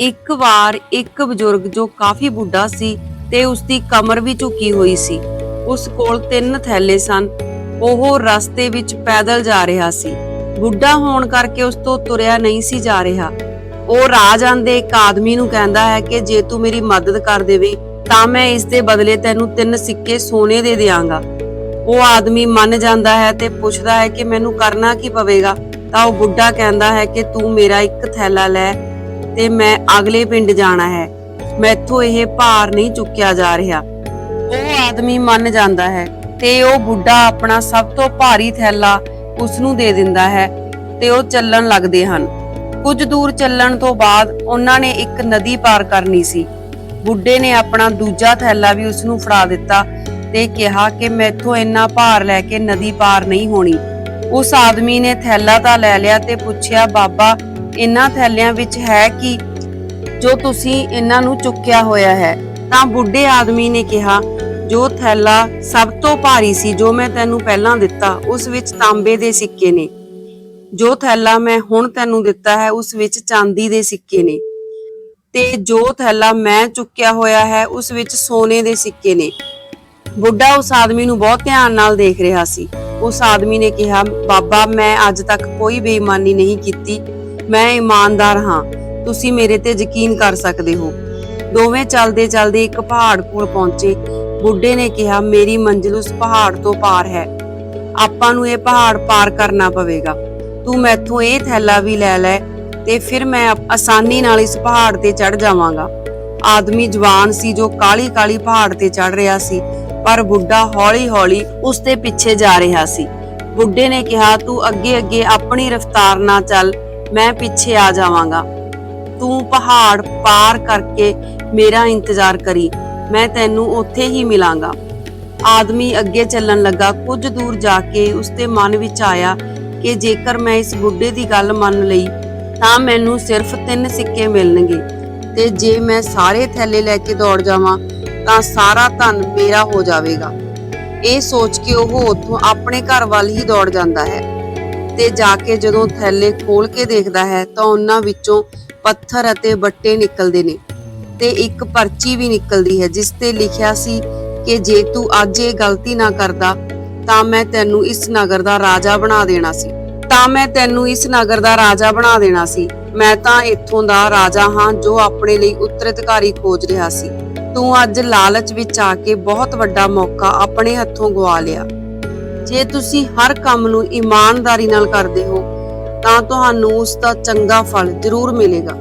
ਇੱਕ ਵਾਰ ਇੱਕ ਬਜ਼ੁਰਗ ਜੋ ਕਾਫੀ ਬੁੱਢਾ ਸੀ ਤੇ ਉਸ ਦੀ ਕਮਰ ਵੀ ਝੁਕੀ ਹੋਈ ਸੀ। ਉਸ ਕੋਲ ਤਿੰਨ ਥੈਲੇ ਸਨ। ਉਹ ਰਸਤੇ ਵਿੱਚ ਪੈਦਲ ਜਾ ਰਿਹਾ ਸੀ। ਬੁੱਢਾ ਹੋਣ ਕਰਕੇ ਉਸ ਤੋਂ ਤੁਰਿਆ ਨਹੀਂ ਸੀ ਜਾ ਰਿਹਾ। ਉਹ ਰਾਹ ਜਾਂਦੇ ਇੱਕ ਆਦਮੀ ਨੂੰ ਕਹਿੰਦਾ ਹੈ ਕਿ ਜੇ ਤੂੰ ਮੇਰੀ ਮਦਦ ਕਰ ਦੇਵੇਂ, ਤਾਂ ਮੈਂ ਇਸ ਦੇ ਬਦਲੇ ਤੈਨੂੰ ਤਿੰਨ ਸਿੱਕੇ ਸੋਨੇ ਦੇ ਦਿਆਂਗਾ। ਉਹ ਆਦਮੀ ਮੰਨ ਜਾਂਦਾ ਹੈ ਤੇ ਪੁੱਛਦਾ ਹੈ ਕਿ ਮੈਨੂੰ ਕਰਨਾ ਕੀ ਪਵੇਗਾ? ਤਾਂ ਉਹ ਬੁੱਢਾ ਕਹਿੰਦਾ ਹੈ ਕਿ ਤੂੰ ਮੇਰਾ ਇੱਕ ਥੈਲਾ ਲੈ ਤੇ ਮੈਂ ਅਗਲੇ ਪਿੰਡ ਜਾਣਾ ਹੈ। ਮੈਥੋਂ ਇਹ ਭਾਰ ਨਹੀਂ ਚੁੱਕਿਆ ਜਾ ਰਿਹਾ। ਉਹ ਆਦਮੀ ਮੰਨ ਜਾਂਦਾ ਹੈ ਤੇ ਉਹ ਬੁੱਢਾ ਆਪਣਾ ਸਭ ਤੋਂ ਭਾਰੀ ਥੈਲਾ ਉਸ ਨੂੰ ਦੇ ਦਿੰਦਾ ਹੈ ਤੇ ਉਹ ਚੱਲਣ ਲੱਗਦੇ ਹਨ। ਕੁਝ ਦੂਰ ਚੱਲਣ ਤੋਂ ਬਾਅਦ ਉਹਨਾਂ ਨੇ ਇੱਕ ਨਦੀ ਪਾਰ ਕਰਨੀ ਸੀ। ਬੁੱਢੇ ਨੇ ਆਪਣਾ ਦੂਜਾ ਥੈਲਾ ਵੀ ਉਸ ਨੂੰ ਫੜਾ ਦਿੱਤਾ ਤੇ ਕਿਹਾ ਕਿ ਮੈਥੋਂ ਇੰਨਾ ਭਾਰ ਲੈ ਕੇ ਨਦੀ ਪਾਰ ਨਹੀਂ ਹੋਣੀ। ਉਸ ਆਦਮੀ ਨੇ ਥੈਲਾ ਤਾਂ ਲੈ ਲਿਆ ਤੇ ਪੁੱਛਿਆ, ਬਾਬਾ ਇਹਨਾਂ ਥੈਲਿਆਂ ਵਿੱਚ ਹੈ ਕਿ ਜੋ ਤੁਸੀਂ ਇਹਨਾਂ ਨੂੰ ਚੁੱਕਿਆ ਹੋਇਆ ਹੈ। ਤਾਂ ਬੁੱਢੇ ਆਦਮੀ ਨੇ ਕਿਹਾ, ਜੋ ਥੈਲਾ ਸਭ ਤੋਂ ਭਾਰੀ ਸੀ, ਜੋ ਮੈਂ ਤੈਨੂੰ ਪਹਿਲਾਂ ਦਿੱਤਾ, ਉਸ ਵਿੱਚ ਤਾਂਬੇ ਦੇ ਸਿੱਕੇ ਨੇ। ਜੋ ਥੈਲਾ ਮੈਂ ਹੁਣ ਤੈਨੂੰ ਦਿੱਤਾ ਹੈ, ਉਸ ਵਿੱਚ ਚਾਂਦੀ ਦੇ ਸਿੱਕੇ ਨੇ। ਤੇ ਜੋ ਥੈਲਾ ਮੈਂ ਚੁੱਕਿਆ ਹੋਇਆ ਹੈ, ਉਸ ਵਿੱਚ ਸੋਨੇ ਦੇ ਸਿੱਕੇ ਨੇ। ਬੁੱਢਾ ਉਸ ਆਦਮੀ ਨੂੰ ਬਹੁਤ ਧਿਆਨ ਨਾਲ ਦੇਖ ਰਿਹਾ ਸੀ। ਉਸ ਆਦਮੀ ਨੇ ਕਿਹਾ, ਬਾਬਾ, ਮੈਂ ਅੱਜ ਤੱਕ ਕੋਈ ਬੇਈਮਾਨੀ ਨਹੀਂ ਕੀਤੀ। ਮੈਂ ਇਮਾਨਦਾਰ ਹਾਂ। ਤੁਸੀਂ ਮੇਰੇ ਤੇ ਯਕੀਨ ਕਰ ਸਕਦੇ ਹੋ। ਦੋਵੇਂ ਚੱਲਦੇ ਚੱਲਦੇ ਇੱਕ ਪਹਾੜ ਕੋਲ ਪਹੁੰਚੇ। ਬੁੱਢੇ ਨੇ ਕਿਹਾ, ਮੇਰੀ ਮੰਜ਼ਿਲ ਉਸ ਪਹਾੜ ਤੋਂ ਪਾਰ ਹੈ। ਆਪਾਂ ਨੂੰ ਇਹ ਪਹਾੜ ਪਾਰ ਕਰਨਾ ਪਵੇਗਾ। ਤੂੰ ਮੈਥੋਂ ਇਹ ਥੈਲਾ ਵੀ ਲੈ ਲੈ ਤੇ ਫਿਰ ਮੈਂ ਆਸਾਨੀ ਨਾਲ ਇਸ ਪਹਾੜ ਤੇ ਚੜ ਜਾਵਾਂਗਾ। ਆਦਮੀ ਜਵਾਨ ਸੀ ਜੋ ਕਾਲੀ ਕਾਲੀ ਪਹਾੜ ਤੇ ਚੜ ਰਿਹਾ ਸੀ, ਪਰ ਬੁੱਢਾ ਹੌਲੀ ਹੌਲੀ ਉਸ ਦੇ ਪਿੱਛੇ ਜਾ ਰਿਹਾ ਸੀ। ਬੁੱਢੇ ਨੇ ਕਿਹਾ, ਤੂੰ ਅੱਗੇ ਅੱਗੇ ਆਪਣੀ ਰਫ਼ਤਾਰ ਨਾਲ ਚੱਲ। ਮੈਂ ਪਿੱਛੇ ਆ ਜਾਵਾਂਗਾ। ਤੂੰ ਪਹਾੜ ਪਾਰ ਕਰਕੇ ਮੇਰਾ ਇੰਤਜ਼ਾਰ ਕਰੀ। ਮੈਂ ਤੈਨੂੰ ਉੱਥੇ ਹੀ ਮਿਲਾਂਗਾ। ਆਦਮੀ ਅੱਗੇ ਚੱਲਣ ਲੱਗਾ। ਕੁਝ ਦੂਰ ਜਾ ਕੇ ਉਸਦੇ ਮਨ ਵਿੱਚ ਆਇਆ ਕਿ ਜੇਕਰ ਮੈਂ ਇਸ ਬੁੱਢੇ ਦੀ ਗੱਲ ਮੰਨ ਲਈ, ਤਾਂ ਮੈਨੂੰ ਸਿਰਫ ਤਿੰਨ ਸਿੱਕੇ ਮਿਲਣਗੇ। ਤੇ ਜੇ ਮੈਂ ਸਾਰੇ ਥੈਲੇ ਲੈ ਕੇ ਦੌੜ ਜਾਵਾਂ, ਤਾਂ ਸਾਰਾ ਧਨ ਮੇਰਾ ਹੋ ਜਾਵੇਗਾ। ਇਹ ਸੋਚ ਕੇ ਉਹ ਉੱਥੋਂ ਆਪਣੇ ਘਰ ਵੱਲ ਹੀ ਦੌੜ ਜਾਂਦਾ ਹੈ। ਤੇ ਜਾ ਕੇ ਜਦੋਂ ਥੈਲੇ ਖੋਲ ਕੇ ਦੇਖਦਾ ਹੈ ਤਾਂ ਉਹਨਾਂ ਵਿੱਚੋਂ ਪੱਥਰ ਅਤੇ ਬੱਟੇ ਨਿਕਲਦੇ ਨੇ ਤੇ ਇੱਕ ਪਰਚੀ ਵੀ ਨਿਕਲਦੀ ਹੈ, ਜਿਸ ਤੇ ਲਿਖਿਆ ਸੀ ਕਿ ਜੇ ਤੂੰ ਅੱਜ ਇਹ ਗਲਤੀ ਨਾ ਕਰਦਾ ਤਾਂ ਮੈਂ ਤੈਨੂੰ ਇਸ ਨਗਰ ਦਾ ਰਾਜਾ ਬਣਾ ਦੇਣਾ ਸੀ। ਤਾਂ ਮੈਂ ਤੈਨੂੰ ਇਸ ਨਗਰ ਦਾ ਰਾਜਾ ਬਣਾ ਦੇਣਾ ਸੀ। ਮੈਂ ਤਾਂ ਇੱਥੋਂ ਦਾ ਰਾਜਾ ਹਾਂ ਜੋ ਆਪਣੇ ਲਈ ਉੱਤਰਾਧਿਕਾਰੀ ਖੋਜ ਰਿਹਾ ਸੀ। ਤੂੰ ਅੱਜ ਲਾਲਚ ਵਿੱਚ ਆ ਕੇ ਬਹੁਤ ਵੱਡਾ ਮੌਕਾ ਆਪਣੇ ਹੱਥੋਂ ਗਵਾ ਲਿਆ। ਜੇ ਤੁਸੀਂ ਹਰ ਕੰਮ ਨੂੰ ਇਮਾਨਦਾਰੀ ਨਾਲ ਕਰਦੇ ਹੋ, ਤਾਂ ਤੁਹਾਨੂੰ ਉਸ ਦਾ ਚੰਗਾ ਫਲ ਜ਼ਰੂਰ ਮਿਲੇਗਾ।